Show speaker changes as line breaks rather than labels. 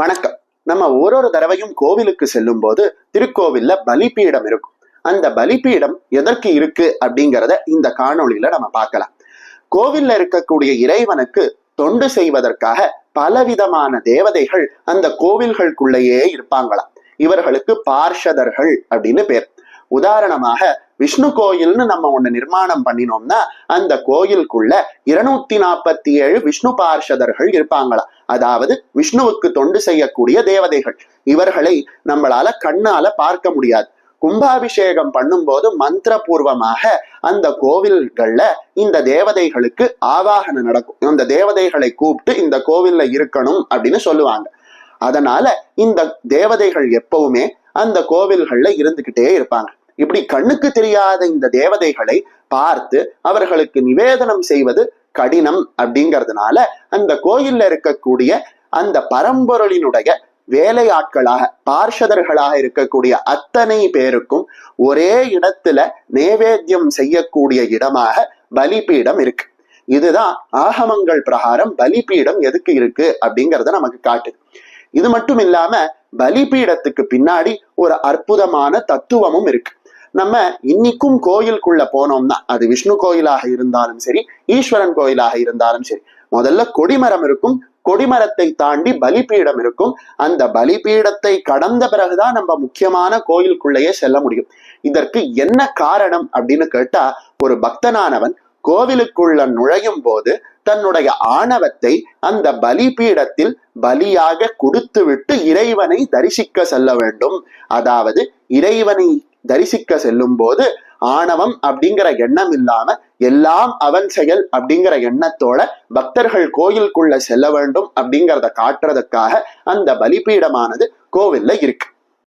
வணக்கம். நம்ம ஒரு ஒரு தடவையும் கோவிலுக்கு செல்லும் போது திருக்கோவில்ல பலிப்பீடம் இருக்கும். அந்த பலிப்பீடம் எதற்கு இருக்கு அப்படிங்கிறத இந்த காணொளியில நம்ம பார்க்கலாம். கோவில்ல இருக்கக்கூடிய இறைவனுக்கு தொண்டு செய்வதற்காக பலவிதமான தேவதைகள் அந்த கோவில்களுக்குள்ளேயே இருப்பாங்களாம். இவர்களுக்கு பார்ஷதர்கள் அப்படின்னு பேர். உதாரணமாக விஷ்ணு கோயில்னு நம்ம ஒண்ணு நிர்மாணம் பண்ணினோம்னா அந்த கோயிலுக்குள்ள இருநூத்தி நாற்பத்தி ஏழு விஷ்ணு பார்ஷதர்கள் இருப்பாங்களாம் அதாவது விஷ்ணுவுக்கு தொண்டு செய்யக்கூடிய தேவதைகள். இவர்களை நம்மளால கண்ணால பார்க்க முடியாது. கும்பாபிஷேகம் பண்ணும்போது மந்திரபூர்வமாக அந்த கோவில்கள்ல இந்த தேவதைகளுக்கு ஆவாகனம் நடக்கும். அந்த தேவதைகளை கூப்பிட்டு இந்த கோவில்ல இருக்கணும் அப்படின்னு சொல்லுவாங்க. அதனால இந்த தேவதைகள் எப்பவுமே அந்த கோவில்கள்ல இருந்துகிட்டே இருப்பாங்க. இப்படி கண்ணுக்கு தெரியாத இந்த தேவதைகளை பார்த்து அவர்களுக்கு நிவேதனம் செய்வது கடினம் அப்படிங்கிறதுனால அந்த கோயில்ல இருக்கக்கூடிய அந்த பரம்பொருளினுடைய வேலையாட்களாக பார்ஷதர்களாக இருக்கக்கூடிய அத்தனை பேருக்கும் ஒரே இடத்துல நேவேத்தியம் செய்யக்கூடிய இடமாக பலிபீடம் இருக்கு. இதுதான் ஆகமங்கள் பிரகாரம் பலிபீடம் எதுக்கு இருக்கு அப்படிங்கறத நமக்கு காட்டுது. இது மட்டும் இல்லாம பலிபீடத்துக்கு பின்னாடி ஒரு அற்புதமான தத்துவமும் இருக்கு. நம்ம இன்னைக்கும் கோயிலுக்குள்ள போனோம்னா அது விஷ்ணு கோயிலாக இருந்தாலும் சரி ஈஸ்வரன் கோயிலாக இருந்தாலும் சரி முதல்ல கொடிமரம் இருக்கும். கொடிமரத்தை தாண்டி பலிபீடம் இருக்கும். அந்த பலிபீடத்தை கடந்த பிறகுதான் நம்ம முக்கியமான கோயிலுக்குள்ளேயே செல்ல முடியும். இதற்கு என்ன காரணம் அப்படின்னு கேட்டா ஒரு பக்தனானவன் கோவிலுக்குள்ள நுழையும் போது தன்னுடைய ஆணவத்தை அந்த பலிபீடத்தில் பலியாக கொடுத்துவிட்டு இறைவனை தரிசிக்க செல்ல வேண்டும். அதாவது இறைவனை தரிசிக்க செல்லும் போது ஆணவம் அப்படிங்கிற எண்ணம் இல்லாம எல்லாம் அவன் செயல் அப்படிங்கிற எண்ணத்தோட பக்தர்கள் கோயிலுக்குள்ள செல்ல வேண்டும் அப்படிங்கிறத காட்டுறதுக்காக அந்த பலிபீடமானது கோவில்ல இருக்கு.